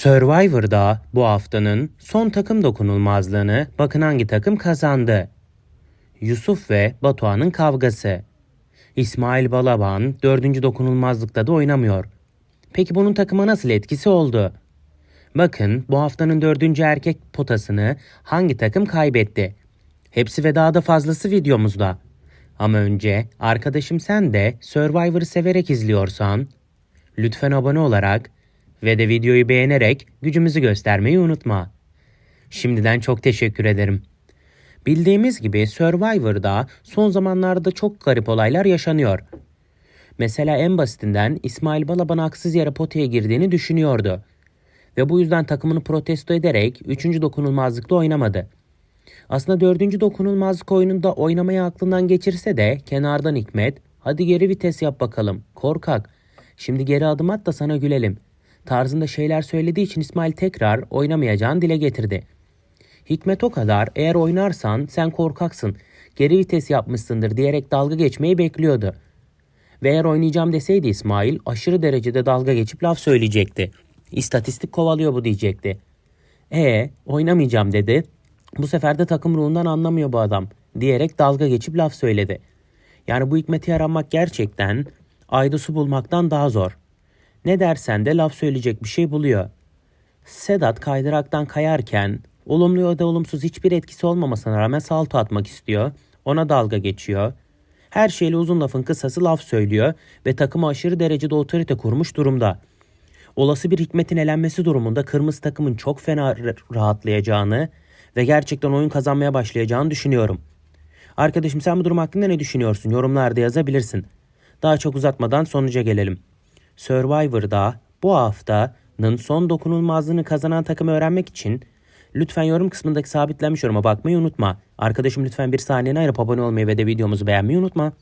Survivor'da bu haftanın son takım dokunulmazlığını bakın hangi takım kazandı. Yusuf ve Batuhan'ın kavgası. İsmail Balaban dördüncü dokunulmazlıkta da oynamıyor. Peki bunun takıma nasıl etkisi oldu? Bakın bu haftanın dördüncü erkek potasını hangi takım kaybetti? Hepsi ve daha da fazlası videomuzda. Ama önce arkadaşım sen de Survivor'ı severek izliyorsan lütfen abone olarak ve de videoyu beğenerek gücümüzü göstermeyi unutma. Şimdiden çok teşekkür ederim. Bildiğimiz gibi Survivor'da son zamanlarda çok garip olaylar yaşanıyor. Mesela en basitinden İsmail Balaban haksız yere potaya girdiğini düşünüyordu. Ve bu yüzden takımını protesto ederek 3. dokunulmazlıkta oynamadı. Aslında 4. dokunulmazlık oyununda oynamayı aklından geçirse de kenardan Hikmet hadi geri vites yap bakalım korkak şimdi geri adım at da sana gülelim tarzında şeyler söylediği için İsmail tekrar oynamayacağını dile getirdi. Hikmet o kadar eğer oynarsan sen korkaksın geri vites yapmışsındır diyerek dalga geçmeyi bekliyordu. Ve eğer oynayacağım deseydi İsmail aşırı derecede dalga geçip laf söyleyecekti. İstatistik kovalıyor bu diyecekti. E oynamayacağım dedi. Bu sefer de takım ruhundan anlamıyor bu adam diyerek dalga geçip laf söyledi. Yani bu hikmeti yaranmak gerçekten ayda su bulmaktan daha zor. Ne dersen de laf söyleyecek bir şey buluyor. Sedat kaydıraktan kayarken olumlu ya da olumsuz hiçbir etkisi olmamasına rağmen salto atmak istiyor. Ona dalga geçiyor. Her şeyle uzun lafın kısası laf söylüyor ve takımı aşırı derecede otorite kurmuş durumda. Olası bir hikmetin elenmesi durumunda kırmızı takımın çok fena ra- rahatlayacağını ve gerçekten oyun kazanmaya başlayacağını düşünüyorum. Arkadaşım sen bu durum hakkında ne düşünüyorsun? Yorumlarda yazabilirsin. Daha çok uzatmadan sonuca gelelim. Survivor'da bu haftanın son dokunulmazlığını kazanan takımı öğrenmek için lütfen yorum kısmındaki sabitlenmiş yoruma bakmayı unutma. Arkadaşım lütfen bir saniyeni ayırıp abone olmayı ve de videomuzu beğenmeyi unutma.